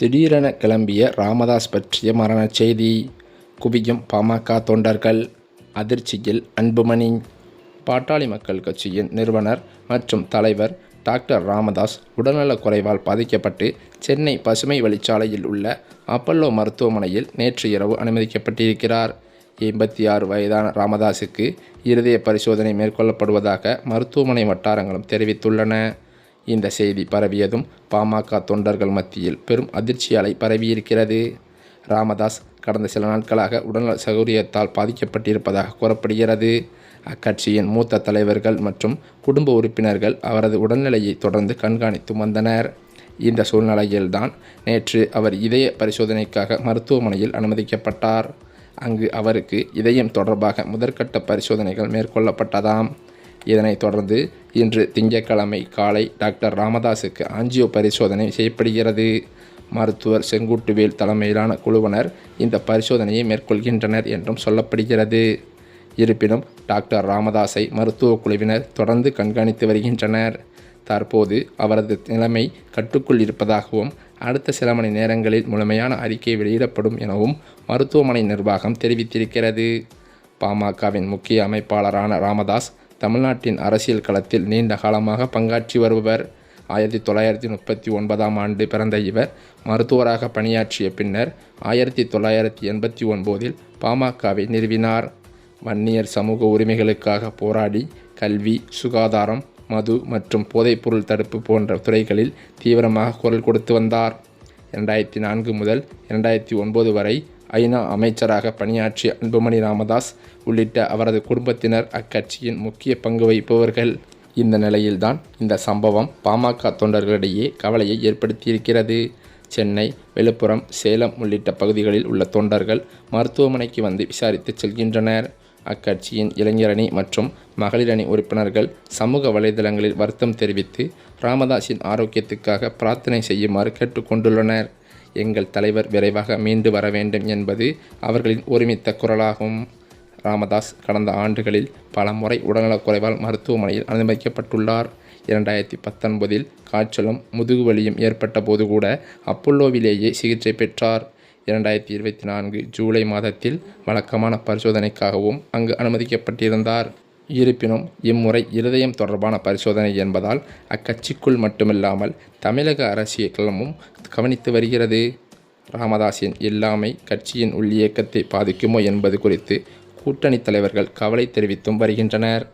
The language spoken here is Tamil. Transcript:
திடீரென கிளம்பிய ராமதாஸ் பற்றிய மரணச் செய்தி. குவியும் பாமக தொண்டர்கள். அதிர்ச்சியில் அன்புமணி. பாட்டாளி மக்கள் கட்சியின் நிறுவனர் மற்றும் தலைவர் டாக்டர் ராமதாஸ் உடல்நலக் குறைவால் பாதிக்கப்பட்டு சென்னை பசுமை வழிச்சாலையில் உள்ள அப்பல்லோ மருத்துவமனையில் நேற்று இரவு அனுமதிக்கப்பட்டிருக்கிறார். எண்பத்தி ஆறு வயதான ராமதாஸுக்கு இருதய பரிசோதனை மேற்கொள்ளப்படுவதாக மருத்துவமனை வட்டாரங்களும் தெரிவித்துள்ளன. இந்த செய்தி பரவியதும் பாமக தொண்டர்கள் மத்தியில் பெரும் அதிர்ச்சியாலை பரவியிருக்கிறது. ராமதாஸ் கடந்த சில நாட்களாக உடல்நல சௌகரியத்தால் பாதிக்கப்பட்டிருப்பதாக கூறப்படுகிறது. அக்கட்சியின் மூத்த தலைவர்கள் மற்றும் குடும்ப உறுப்பினர்கள் அவரது உடல்நிலையை தொடர்ந்து கண்காணித்து வந்தனர். இந்த சூழ்நிலையில்தான் நேற்று அவர் இதய பரிசோதனைக்காக மருத்துவமனையில் அனுமதிக்கப்பட்டார். அங்கு அவருக்கு இதயம் தொடர்பாக முதற்கட்ட பரிசோதனைகள் மேற்கொள்ளப்பட்டதாம். இதனைத் தொடர்ந்து இன்று திங்கட்கிழமை காலை டாக்டர் ராமதாஸுக்கு ஆஞ்சியோ பரிசோதனை செய்யப்படுகிறது. மருத்துவர் செங்குட்டுவேல் தலைமையிலான குழுவினர் இந்த பரிசோதனையை மேற்கொள்கின்றனர் என்றும் சொல்லப்படுகிறது. இருப்பினும் டாக்டர் ராமதாஸை மருத்துவக் குழுவினர் தொடர்ந்து கண்காணித்து வருகின்றனர். தற்போது அவரது நிலைமை கட்டுக்குள் இருப்பதாகவும் அடுத்த சில மணி நேரங்களில் முழுமையான அறிக்கை வெளியிடப்படும் எனவும் மருத்துவமனை நிர்வாகம் தெரிவித்திருக்கிறது. பாமகவின் முக்கிய அமைப்பாளரான ராமதாஸ் தமிழ்நாட்டின் அரசியல் களத்தில் நீண்ட காலமாக பங்காற்றி வருபவர் ஆயிரத்தி தொள்ளாயிரத்தி முப்பத்தி ஒன்பதாம் ஆண்டு பிறந்த இவர். மருத்துவராக பணியாற்றிய பின்னர் ஆயிரத்தி தொள்ளாயிரத்தி எண்பத்தி ஒன்பதில் பாமகவை நிறுவினார். வன்னியர் சமூக உரிமைகளுக்காக போராடி கல்வி சுகாதாரம் மது மற்றும் போதைப்பொருள் தடுப்பு போன்ற துறைகளில் தீவிரமாக குரல் கொடுத்து வந்தார். இரண்டாயிரத்தி நான்கு முதல் இரண்டாயிரத்தி ஒன்பது வரை ஐநா அமைச்சராக பணியாற்றிய அன்புமணி ராமதாஸ் உள்ளிட்ட அவரது குடும்பத்தினர் அக்கட்சியின் முக்கிய பங்கு வகிப்பவர்கள். இந்த நிலையில்தான் இந்த சம்பவம் பாமக தொண்டர்களிடையே கவலையை ஏற்படுத்தியிருக்கிறது. சென்னை விழுப்புரம் சேலம் உள்ளிட்ட பகுதிகளில் உள்ள தொண்டர்கள் மருத்துவமனைக்கு வந்து விசாரித்து செல்கின்றனர். அக்கட்சியின் இளைஞரணி மற்றும் மகளிரணி உறுப்பினர்கள் சமூக வலைதளங்களில் வருத்தம் தெரிவித்து ராமதாஸின் ஆரோக்கியத்துக்காக பிரார்த்தனை செய்யுமாறு கேட்டுக்கொண்டுள்ளனர் எங்கள் தலைவர் விரைவாக மீண்டு வர வேண்டும் என்பது அவர்களின் ஒருமித்த குரலாகும். ராமதாஸ் கடந்த ஆண்டுகளில் பல முறை உடல்நலக்குறைவால் மருத்துவமனையில் அனுமதிக்கப்பட்டுள்ளார். இரண்டாயிரத்தி பத்தொன்பதில் காய்ச்சலும் முதுகுவலியும் ஏற்பட்ட போது கூட அப்பல்லோவிலேயே சிகிச்சை பெற்றார். இரண்டாயிரத்தி இருபத்தி நான்கு ஜூலை மாதத்தில் வழக்கமான பரிசோதனைக்காகவும் அங்கு அனுமதிக்கப்பட்டிருந்தார். இருப்பினும் இம்முறை இருதயம் தொடர்பான பரிசோதனை என்பதால் அக்கட்சிக்குள் மட்டுமில்லாமல் தமிழக அரசியலமும் கவனித்து வருகிறது. ராமதாஸின் இல்லாமை கட்சியின் உள்ளியக்கத்தை பாதிக்குமோ என்பது குறித்து கூட்டணி தலைவர்கள் கவலை தெரிவித்தும் வருகின்றனர்.